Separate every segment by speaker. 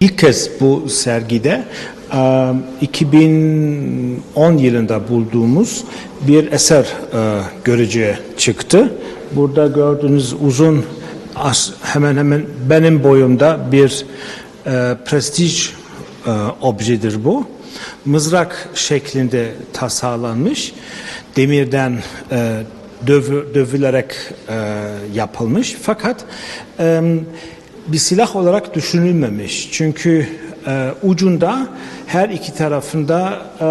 Speaker 1: İlk kez bu sergide e, 2010 yılında bulduğumuz bir eser e, görücüye çıktı. Burada gördüğünüz uzun hemen hemen benim boyumda bir prestij objedir bu. Mızrak şeklinde tasarlanmış, demirden dövü, dövülerek yapılmış. Fakat bir silah olarak düşünülmemiş. Çünkü e, ucunda her iki tarafında e,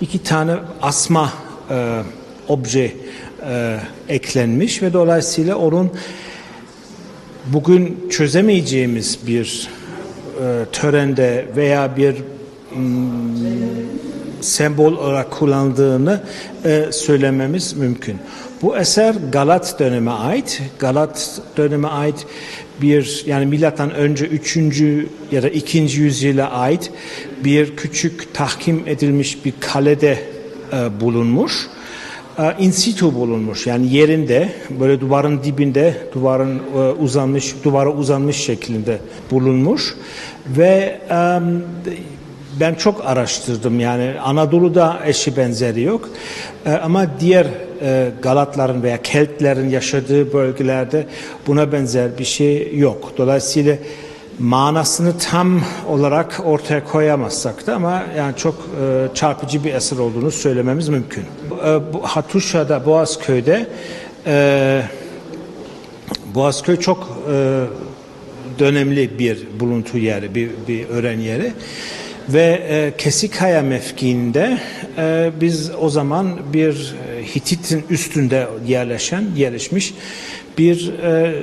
Speaker 1: iki tane asma e, obje e, eklenmiş ve dolayısıyla onun bugün çözemeyeceğimiz bir e, törende veya bir mm, sembol olarak kullandığını e, söylememiz mümkün. Bu eser Galat döneme ait. Galat döneme ait bir yani milattan önce 3. ya da 2. yüzyıla ait bir küçük tahkim edilmiş bir kalede e, bulunmuş. E, in situ bulunmuş yani yerinde böyle duvarın dibinde duvarın e, uzanmış duvara uzanmış şeklinde bulunmuş ve e, ben çok araştırdım yani Anadolu'da eşi benzeri yok E, ama diğer e, Galatların veya Keltlerin yaşadığı bölgelerde buna benzer bir şey yok. Dolayısıyla manasını tam olarak ortaya koyamazsak da ama yani çok e, çarpıcı bir eser olduğunu söylememiz mümkün. E, bu Hatuşa'da Boğazköy'de e, Boğazköy çok e, dönemli bir buluntu yeri, bir, bir öğren yeri. Ve e, Kesikaya mevkiinde e, biz o zaman bir e, Hitit'in üstünde yerleşen, yerleşmiş bir e,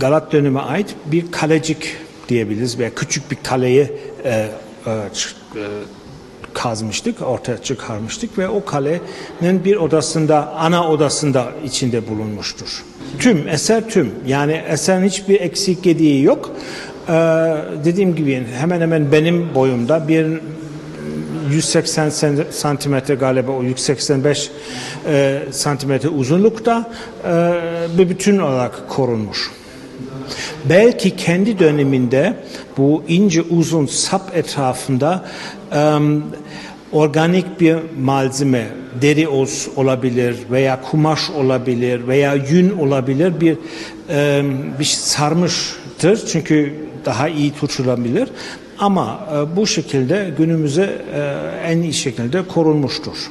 Speaker 1: Galat döneme ait bir kalecik diyebiliriz veya küçük bir kaleyi e, e, e, kazmıştık, ortaya çıkarmıştık ve o kalenin bir odasında, ana odasında içinde bulunmuştur. Tüm, eser tüm. Yani eserin hiçbir eksik gediği yok. Ee, dediğim gibi hemen hemen benim boyumda bir 180 sen- santimetre galiba o 185 e, santimetre uzunlukta e, bir bütün olarak korunmuş. Belki kendi döneminde bu ince uzun sap etrafında em, organik bir malzeme, deri oz olabilir veya kumaş olabilir veya yün olabilir bir em, bir sarmıştır çünkü daha iyi tutulabilir. Ama e, bu şekilde günümüze e, en iyi şekilde korunmuştur.